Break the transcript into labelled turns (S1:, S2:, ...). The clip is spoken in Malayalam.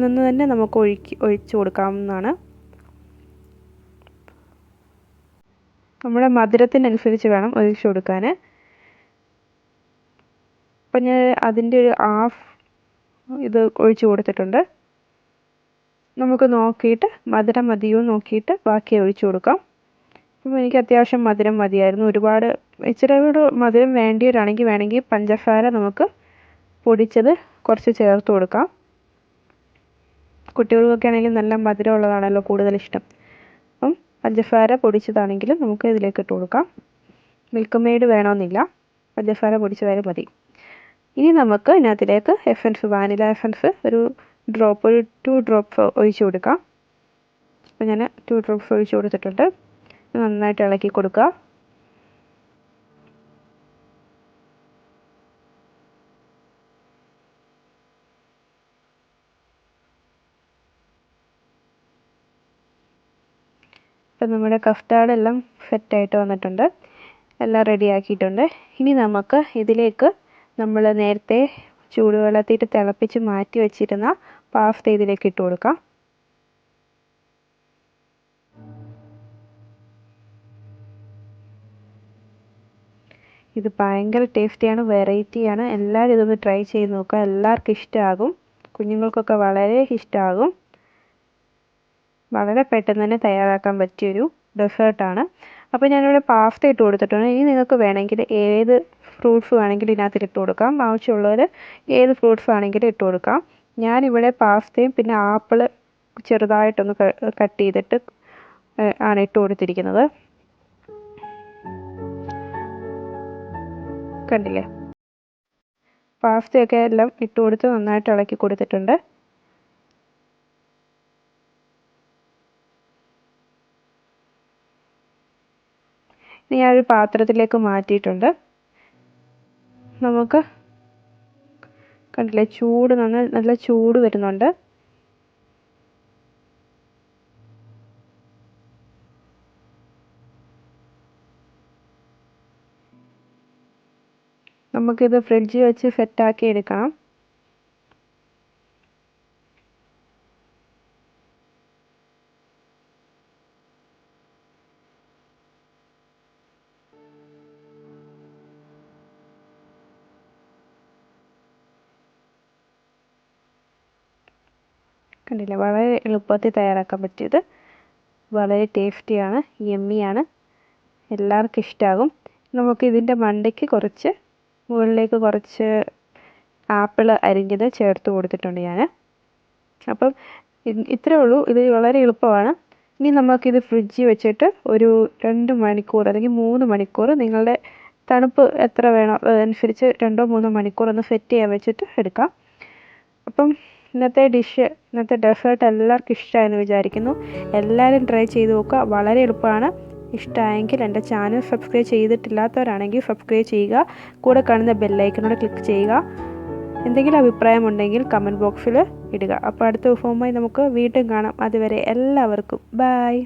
S1: നിന്ന് തന്നെ നമുക്ക് ഒഴുക്കി ഒഴിച്ചു കൊടുക്കാവുന്നതാണ്. നമ്മുടെ മധുരത്തിനനുസരിച്ച് വേണം ഒഴിച്ചു കൊടുക്കാൻ അപ്പം ഞാൻ അതിന്റെ ഒരു ഹാഫ് ഇത് ഒഴിച്ചു കൊടുത്തിട്ടുണ്ട്. നമുക്ക് നോക്കിയിട്ട് മധുരം മതിയോ നോക്കിയിട്ട് ബാക്കി ഒഴിച്ചു കൊടുക്കാം. അപ്പം എനിക്ക് അത്യാവശ്യം മധുരം മതിയായിരുന്നു. ഒരുപാട് ഇച്ചിരി കൂടെ മധുരം വേണ്ടിയവരാണെങ്കിൽ വേണമെങ്കിൽ പഞ്ചസാര നമുക്ക് പൊടിച്ചത് കുറച്ച് ചേർത്ത് കൊടുക്കാം. കുട്ടികൾക്കൊക്കെ ആണെങ്കിൽ നല്ല മധുരമുള്ളതാണല്ലോ കൂടുതൽ ഇഷ്ടം അപ്പം പഞ്ചസാര പൊടിച്ചതാണെങ്കിലും നമുക്ക് ഇതിലേക്ക് ഇട്ട് കൊടുക്കാം. മിൽക്ക് മെയ്ഡ് വേണമെന്നില്ല. പഞ്ചസാര പൊടിച്ചതായാലും മതി. ഇനി നമുക്ക് ഇതിനകത്തിലേക്ക് എസൻസ് വാനില എസൻസ് ഒരു ഡ്രോപ്പ് ഒരു ടു ഡ്രോപ്സ് ഒഴിച്ച് കൊടുക്കാം. അപ്പോൾ ഞാൻ ടു ഡ്രോപ്സ് ഒഴിച്ച് കൊടുത്തിട്ടുണ്ട്. നന്നായിട്ട് ഇളക്കി കൊടുക്കുക. ഇപ്പം നമ്മുടെ കസ്റ്റാർഡ് എല്ലാം സെറ്റായിട്ട് വന്നിട്ടുണ്ട്. എല്ലാം റെഡിയാക്കിയിട്ടുണ്ട്. ഇനി നമുക്ക് ഇതിലേക്ക് നമ്മൾ നേരത്തെ ചൂടുവെള്ളത്തിട്ട് തിളപ്പിച്ച് മാറ്റി വെച്ചിരുന്ന പാസ്ത ഇതിലേക്ക് ഇട്ട് കൊടുക്കാം. ഇത് ഭയങ്കര ടേസ്റ്റിയാണ് വെറൈറ്റിയാണ്. എല്ലാവരും ഇതൊന്ന് ട്രൈ ചെയ്ത് നോക്കുക. എല്ലാവർക്കും ഇഷ്ടമാകും. കുഞ്ഞുങ്ങൾക്കൊക്കെ വളരെ ഇഷ്ടമാകും. വളരെ പെട്ടെന്ന് തന്നെ തയ്യാറാക്കാൻ പറ്റിയൊരു ഡെസേർട്ടാണ്. അപ്പോൾ ഞാനിവിടെ പാസ്ത ഇട്ട് കൊടുത്തിട്ടുണ്ട്. ഇനി നിങ്ങൾക്ക് വേണമെങ്കിൽ ഏത് ഫ്രൂട്ട്സ് വേണമെങ്കിലും ഇതിനകത്ത് ഇട്ട് കൊടുക്കാം. ആവശ്യമുള്ളവർ ഏത് ഫ്രൂട്ട്സ് വേണമെങ്കിലും ഇട്ട് കൊടുക്കാം. ഞാനിവിടെ പാസ്തയും പിന്നെ ആപ്പിൾ ചെറുതായിട്ടൊന്ന് കട്ട് ചെയ്തിട്ട് ആണ് ഇട്ട് കൊടുത്തിരിക്കുന്നത്. കണ്ടില്ലേ? പാസ്തയൊക്കെ എല്ലാം ഇട്ട് കൊടുത്ത് നന്നായിട്ട് ഇളക്കി കൊടുത്തിട്ടുണ്ട്. ഞാനൊരു പാത്രത്തിലേക്ക് മാറ്റിയിട്ടുണ്ട്. നമുക്ക് കണ്ടില്ലേ ചൂട് നന്ന നല്ല ചൂട് വരുന്നുണ്ട്. നമുക്കിത് ഫ്രിഡ്ജിൽ വെച്ച് സെറ്റാക്കി എടുക്കണം കണ്ടില്ലേ? വളരെ എളുപ്പത്തിൽ തയ്യാറാക്കാൻ പറ്റിയത്. വളരെ ടേസ്റ്റിയാണ് യമ്മിയാണ് എല്ലാവർക്കും ഇഷ്ടമാകും നമുക്ക് ഇതിന്റെ മണ്ടയ്ക്ക് കുറച്ച് മുകളിലേക്ക് കുറച്ച് ആപ്പിൾ അരിഞ്ഞത് ചേർത്ത് കൊടുത്തിട്ടുണ്ട് ഞാൻ അപ്പം ഇത്രേ ഉള്ളൂ. ഇത് വളരെ എളുപ്പമാണ്. ഇനി നമുക്കിത് ഫ്രിഡ്ജിൽ വെച്ചിട്ട് ഒരു രണ്ട് മണിക്കൂർ അല്ലെങ്കിൽ മൂന്ന് മണിക്കൂർ നിങ്ങളുടെ തണുപ്പ് എത്ര വേണോ അതനുസരിച്ച് രണ്ടോ മൂന്നോ മണിക്കൂർ ഒന്ന് സെറ്റ് ചെയ്യാൻ വെച്ചിട്ട് എടുക്കാം. അപ്പം ഇന്നത്തെ ഡിഷ് ഇന്നത്തെ ഡെസേർട്ട് എല്ലാവർക്കും ഇഷ്ടമായെന്ന് വിചാരിക്കുന്നു. എല്ലാവരും ട്രൈ ചെയ്ത് നോക്കുക. വളരെ എളുപ്പമാണ്. ഇഷ്ടമായെങ്കിൽ എന്റെ ചാനൽ സബ്സ്ക്രൈബ് ചെയ്തിട്ടില്ലാത്തവരാണെങ്കിൽ സബ്സ്ക്രൈബ് ചെയ്യുക. കൂടെ കാണുന്ന ബെല്ലൈക്കനോട് ക്ലിക്ക് ചെയ്യുക. എന്തെങ്കിലും അഭിപ്രായമുണ്ടെങ്കിൽ കമന്റ് ബോക്സിൽ ഇടുക. അപ്പോൾ അടുത്ത വിഭവമായി നമുക്ക് വീണ്ടും കാണാം. അതുവരെ എല്ലാവർക്കും ബായ്